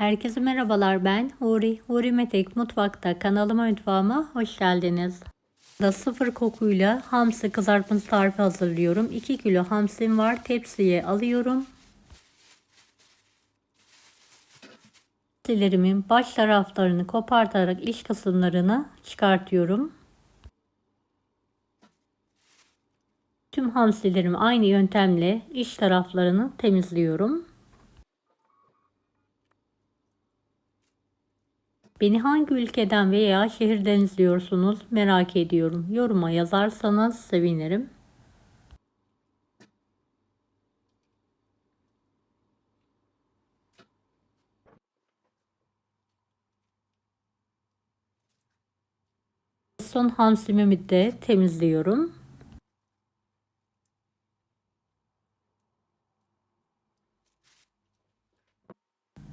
Herkese merhabalar ben Huri. Huri Metek Mutfak'ta kanalıma mutfağıma hoş geldiniz. Da sıfır kokuyla hamsi kızartması tarifi hazırlıyorum. 2 kilo hamsim var. Tepsiye alıyorum. Hamsilerimin baş taraflarını kopartarak iç kısımlarını çıkartıyorum. Tüm hamsilerimi aynı yöntemle iç taraflarını temizliyorum. Beni hangi ülkeden veya şehirden izliyorsunuz merak ediyorum. Yoruma yazarsanız sevinirim. Son hamsimimi de temizliyorum.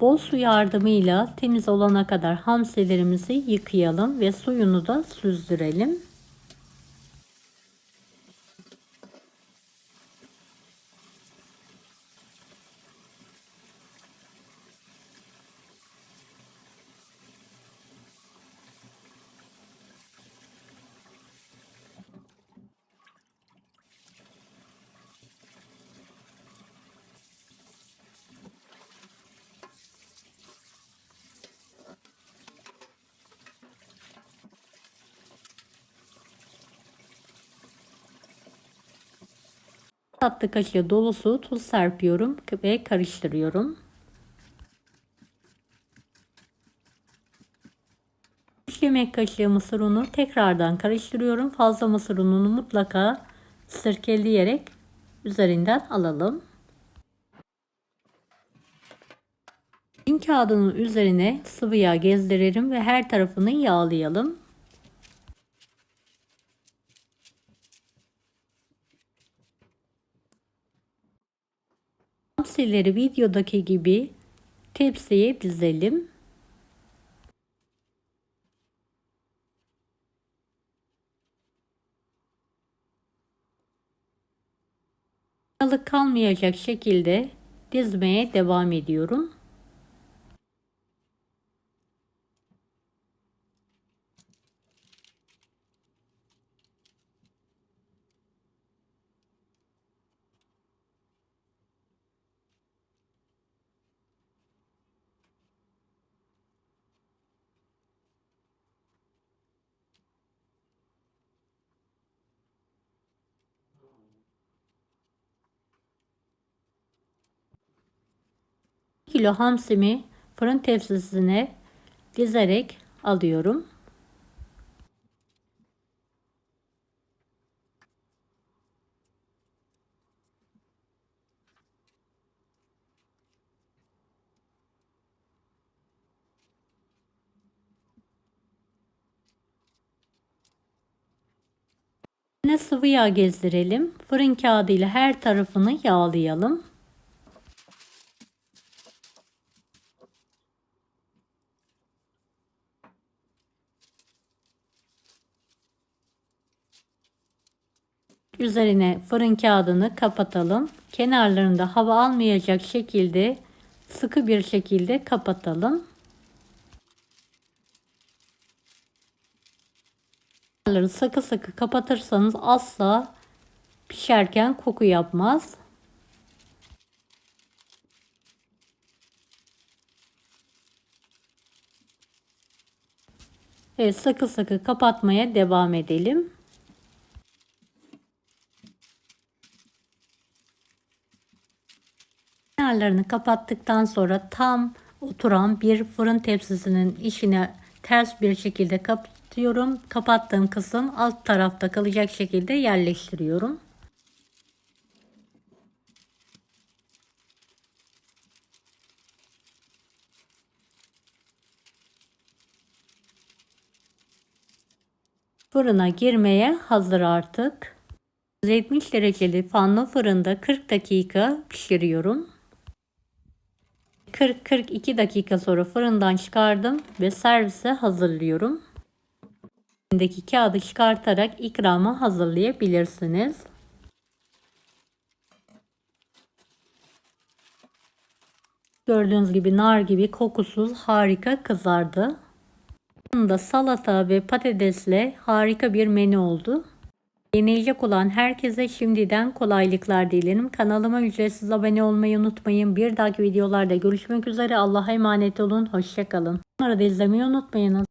Bol su yardımıyla temiz olana kadar hamsilerimizi yıkayalım ve suyunu da süzdürelim. Tatlı kaşığı dolusu tuz serpiyorum ve karıştırıyorum. 3 yemek kaşığı mısır unu tekrardan karıştırıyorum. Fazla mısır ununu mutlaka sirkeleyerek üzerinden alalım. Bin kağıdının üzerine sıvı yağ gezdirelim ve her tarafını yağlayalım. Hamsileri videodaki gibi tepsiye dizelim. Balık kalmayacak şekilde dizmeye devam ediyorum. Kilo hamsimi fırın tepsisine dizerek alıyorum. Yine sıvı yağ gezdirelim. Fırın kağıdı ile her tarafını yağlayalım. Üzerine fırın kağıdını kapatalım. Kenarlarında hava almayacak şekilde sıkı bir şekilde kapatalım. Kenarları sıkı sıkı kapatırsanız asla pişerken koku yapmaz. Evet sıkı sıkı kapatmaya devam edelim. Kenarlarını kapattıktan sonra tam oturan bir fırın tepsisinin içine ters bir şekilde kapatıyorum. Kapattığım kısım alt tarafta kalacak şekilde yerleştiriyorum. Fırına girmeye hazır artık. 170 dereceli fanlı fırında 40 dakika pişiriyorum. 40-42 dakika sonra fırından çıkardım ve servise hazırlıyorum. İçindeki kağıdı çıkartarak ikrama hazırlayabilirsiniz. Gördüğünüz gibi nar gibi kokusuz harika kızardı. Yanında salata ve patatesle harika bir menü oldu. Deneyecek olan herkese şimdiden kolaylıklar dilerim. Kanalıma ücretsiz abone olmayı unutmayın. Bir dahaki videolarda görüşmek üzere. Allah'a emanet olun. Hoşçakalın. Bunları da izlemeyi unutmayınız.